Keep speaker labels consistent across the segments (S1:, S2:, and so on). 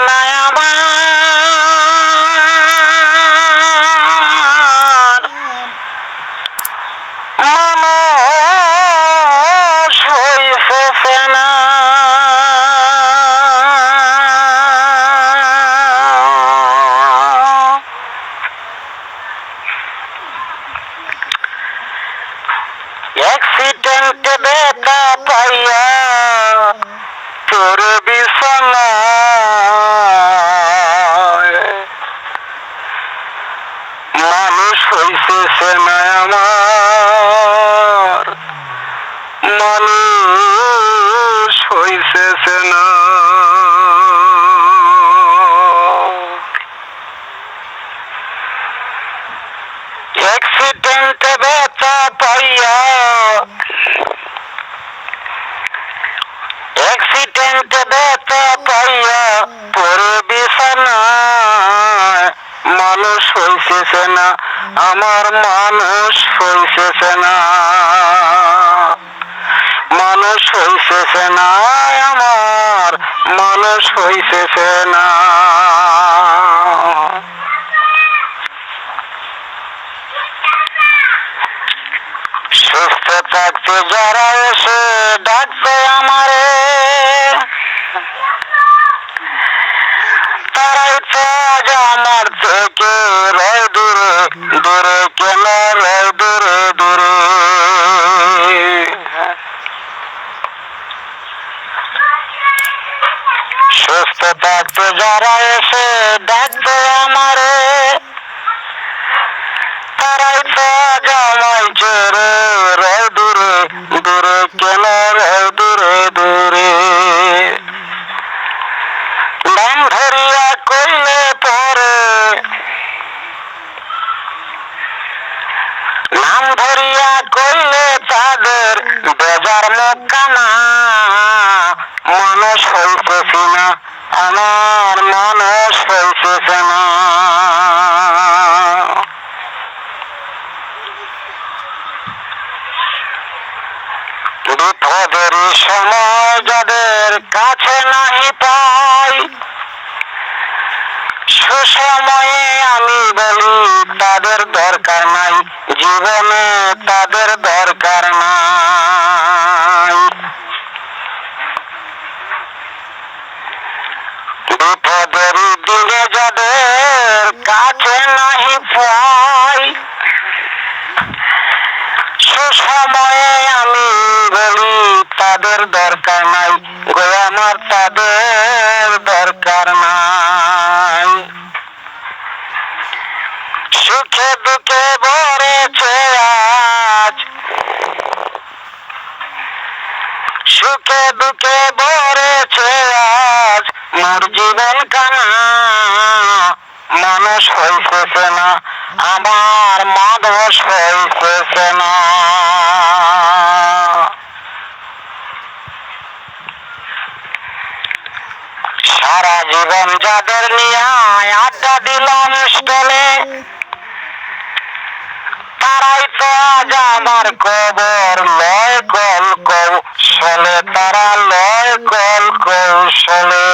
S1: না আমার না অ্যাক্সিডেন্টে ব্যথা পাইয়া তোর বিছানায় মানুষ হইতেছে না আমার মানুষ হইতেছে না অ্যাক্সিডেন্টে ব্যথা পাইয়া অ্যাক্সিডেন্টে ব্যথা পাইয়া পরে বিছানায় মানুষ হইতেছে না, আমার মানুষ হইতেছে না। মানুষ হইতেছে না, আমার মানুষ হইতেছে না। সুস্থ থাকতে যারা এসে ডাকতে আমারে তারাই তো আজ আমার থেকে রয় দূরে দূরে কেন রয় দূরে দূরে সুস্থ থাকতে যারা এসে ডাকতে আমারে, তারাই তো জামাই চোরে রে দূরে দূরে কেন রে দূরে দূরে। নাম ধরিয়া কইলে পরে, নাম ধরিয়া কইলে তাদের বেজার মুখানা মানুষ হইতেছি না আমার মানুষ হইতেছে না বিপদের সময় যাদের কাছে নাহি পাই, সুসময়ে আমি বলি, তাদের দরকার নাই। জীবনে তাদের দরকার নাই বিপদের দিনে যাদের কাছে নাহি পাই সুসময়ে আমি বলি তাদের দরকার নাই। গো আমার তাদের দরকার নাই। সুখে দুঃখে ভরেছে আজ। সুখে দুঃখে ভরেছে আজ। মোর জীবন কানা। মানুষ হইতেছে না। আমার মানুষ হইতেছে না। জীবন যাদের নিয়ে আড্ডা দিলাম স্টলে, তারাই তো আজ আমার কবর। লয় কল কৌশলে, তারা লয় কল কৌশলে।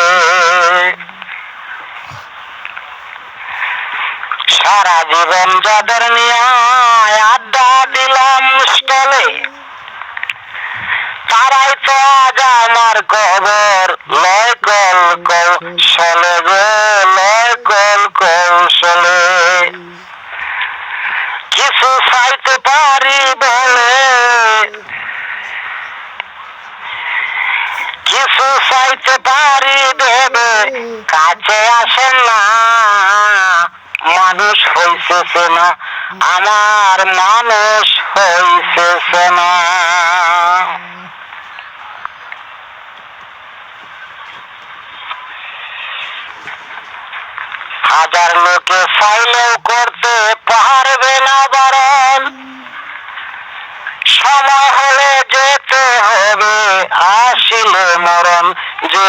S1: সারা জীবন যাদের নিয়ে আড্ডা দিলাম স্টলে, তারাই তো আজ আমার কবর। লয় কল কৌশলে গো লয় কল কৌশলে কিছু চাইতে পারি বলে চাইতে পারি দেবে কাছে আসেন না। মানুষ হইতেছে না, আমার মানুষ হইতেছে না। হাজার লোকে চাইলেও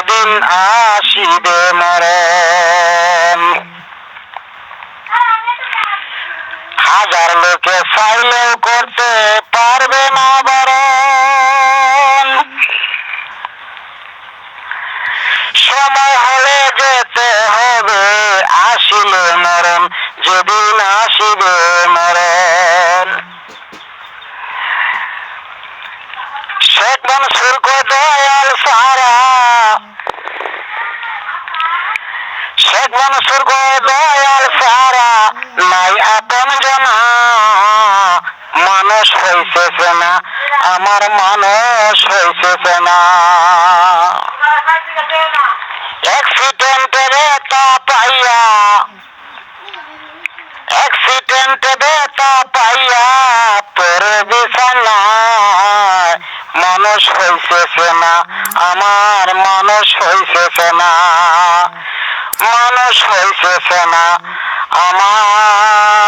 S1: দিন আসিবে মারে। হাজার লোকে চাইলেও করতে পারবে না বার সময় হলে যেতে হবে, আসিল মরণ যেদিন আসিবে মরণ শেখ করে মানুষ হইতেছে না, আমার মানুষ হইতেছে না। অ্যাক্সিডেন্টে ব্যথা পাইয়া অ্যাক্সিডেন্টে ব্যথা পাইয়া পরে বিছানায় মানুষ হইতেছে না, আমার মানুষ হইতেছে না। মানুষ হইতেছে না, আমার